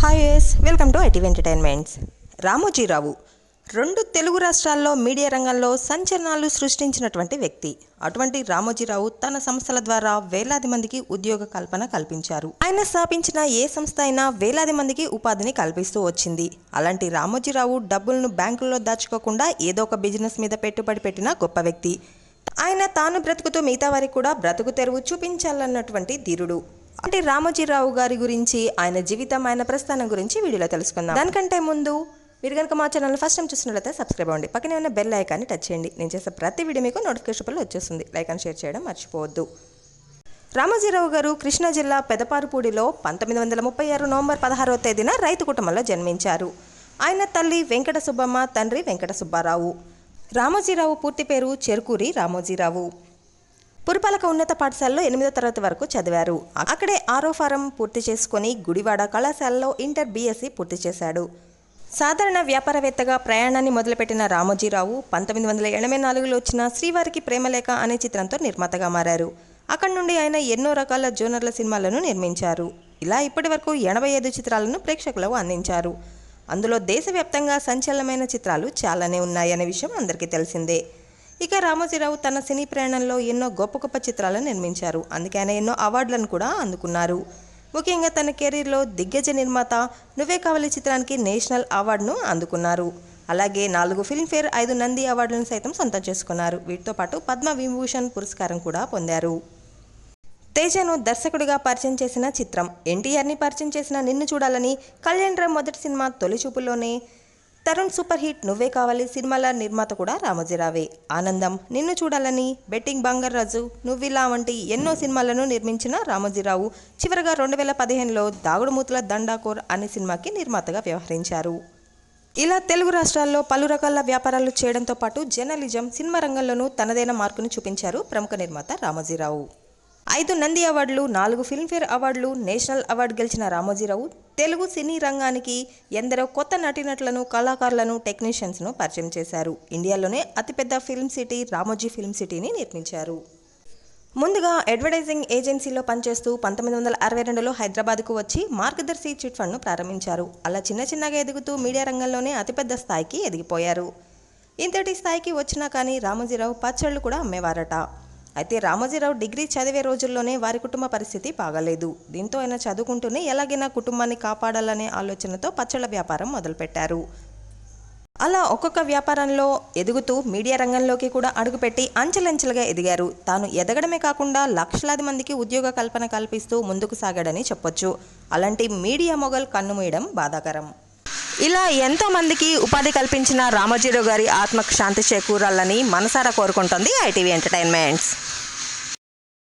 Hi yes welcome to ITV entertainments Ramoji Rao రెండు తెలుగు రాష్ట్రాల్లో media రంగంలో సంచలనాలు సృష్టించినటువంటి వ్యక్తి. అటువంటి రామోజీరావు తన సంస్థల ద్వారా వేలాది మందికి ఉద్యోగ కల్పన కల్పించారు. ఆయన స్థాపించిన ఏ సంస్థ అయినా వేలాది మందికి ఉపాధిని కల్పిస్తూ వచ్చింది. అలాంటి రామోజీరావు డబ్బులను బ్యాంకుల్లో దాచుకోకుండా ఏదో ఒక బిజినెస్ మీద పెట్టుబడి పెట్టిన గొప్ప వ్యక్తి. ఆయన తాను బ్రతుకుతూ మిగతా వారికి కూడా బ్రతుకు తెరువు చూపించాలన్నటువంటి ధీరుడు. అంటే రామోజీరావు గారి గురించి ఆయన జీవితం ఆయన ప్రస్థానం గురించి వీడియోలో తెలుసుకుందాం. దానికంటే ముందు మీరు కనుక మా ఛానల్ ఫస్ట్ టైం చూసినట్లయితే సబ్స్క్రైబ్ అవ్వండి. పక్కనే ఉన్న బెల్ ఐకాన్ని టచ్ చేయండి. నేను చేసే ప్రతి వీడియో మీకు నోటిఫికేషన్ వచ్చేస్తుంది. లైక్ అండ్ షేర్ చేయడం మర్చిపోవద్దు. రామోజీరావు గారు కృష్ణా జిల్లా పెదపారుపూడిలో పంతొమ్మిది వందల ముప్పై ఆరు నవంబర్ పదహారవ తేదీన రైతు కుటుంబంలో జన్మించారు. ఆయన తల్లి వెంకట సుబ్బమ్మ తండ్రి వెంకట సుబ్బారావు. రామోజీరావు పూర్తి పేరు చెరుకూరి రామోజీరావు. పురపాలక ఉన్నత పాఠశాలలో ఎనిమిదో తరగతి వరకు చదివారు. అక్కడే ఆరో ఫారం పూర్తి చేసుకొని గుడివాడ కళాశాలలో ఇంటర్ బీఎస్సీ పూర్తి చేశాడు. సాధారణ వ్యాపారవేత్తగా ప్రయాణాన్ని మొదలుపెట్టిన రామోజీరావు పంతొమ్మిది వందల ఎనభై నాలుగులో వచ్చిన శ్రీవారికి ప్రేమలేఖ అనే చిత్రంతో నిర్మాతగా మారారు. అక్కడి నుండి ఆయన ఎన్నో రకాల జోనర్ల సినిమాలను నిర్మించారు. ఇలా ఇప్పటి వరకు ఎనభై ఐదు చిత్రాలను ప్రేక్షకులకు అందించారు. అందులో దేశవ్యాప్తంగా సంచలనమైన చిత్రాలు చాలానే ఉన్నాయనే విషయం అందరికీ తెలిసిందే. ఇక రామోజీరావు తన సినీ ప్రయాణంలో ఎన్నో గొప్ప గొప్ప చిత్రాలను నిర్మించారు. అందుకే ఆయన ఎన్నో అవార్డులను కూడా అందుకున్నారు. ముఖ్యంగా తన కెరీర్లో దిగ్గజ నిర్మాత నువ్వే కావాలి చిత్రానికి నేషనల్ అవార్డును అందుకున్నారు. అలాగే నాలుగు ఫిల్మ్ఫేర్ ఐదు నంది అవార్డులను సైతం సొంతం చేసుకున్నారు. వీటితో పాటు పద్మ విభూషణ్ పురస్కారం కూడా పొందారు. తేజను దర్శకుడిగా పరిచయం చేసిన చిత్రం ఎన్టీఆర్ని పరిచయం చేసిన నిన్ను చూడాలని కళ్యాణ్ రామ్ మొదటి సినిమా తొలి చూపులోనే తరుణ్ సూపర్ హిట్ నువ్వే కావాలి సినిమాల నిర్మాత కూడా రామోజీరావే. ఆనందం నిన్ను చూడాలని బెట్టింగ్ బంగర్ రాజు నువ్విలా వంటి ఎన్నో సినిమాలను నిర్మించిన రామోజీరావు చివరగా రెండు వేల పదిహేనులో దాగుడుమూతుల దండాకోర్ అనే సినిమాకి నిర్మాతగా వ్యవహరించారు. ఇలా తెలుగు రాష్ట్రాల్లో పలు రకాల వ్యాపారాలు చేయడంతో పాటు జర్నలిజం సినిమా రంగంలోనూ తనదైన మార్కును చూపించారు ప్రముఖ నిర్మాత రామోజీరావు. ఐదు నంది అవార్డులు నాలుగు ఫిల్మ్ఫేర్ అవార్డులు నేషనల్ అవార్డు గెలిచిన రామోజీరావు తెలుగు సినీ రంగానికి ఎందరో కొత్త నటీనటులను కళాకారులను టెక్నీషియన్స్ను పరిచయం చేశారు. ఇండియాలోనే అతిపెద్ద ఫిల్మ్ సిటీ రామోజీ ఫిల్మ్ సిటీని నిర్మించారు. ముందుగా అడ్వర్టైజింగ్ ఏజెన్సీలో పనిచేస్తూ పంతొమ్మిది వందల అరవై రెండులో హైదరాబాద్కు వచ్చి మార్గదర్శి చిట్ ఫండ్ను ప్రారంభించారు. అలా చిన్న చిన్నగా ఎదుగుతూ మీడియా రంగంలోనే అతిపెద్ద స్థాయికి ఎదిగిపోయారు. ఇంతటి స్థాయికి వచ్చినా కానీ రామోజీరావు పచ్చళ్ళు కూడా అమ్మేవారట. అయితే రామోజీరావు డిగ్రీ చదివే రోజుల్లోనే వారి కుటుంబ పరిస్థితి బాగలేదు. దీంతో ఆయన చదువుకుంటూనే ఎలాగైనా కుటుంబాన్ని కాపాడాలనే ఆలోచనతో పచ్చళ్ళ వ్యాపారం మొదలుపెట్టారు. అలా ఒక్కొక్క వ్యాపారంలో ఎదుగుతూ మీడియా రంగంలోకి కూడా అడుగుపెట్టి అంచెలంచెలుగా ఎదిగారు. తాను ఎదగడమే కాకుండా లక్షలాది మందికి ఉద్యోగ కల్పన కల్పిస్తూ ముందుకు సాగాడని చెప్పొచ్చు. అలాంటి మీడియా మొగల్ కన్నుమూయడం బాధాకరం. ఇలా ఎంతో మందికి ఉపాధి కల్పించిన రామోజీరావు గారి ఆత్మకు శాంతి చేకూరాలని మనసారా కోరుకుంటోంది ఐటీవీ ఎంటర్టైన్మెంట్స్.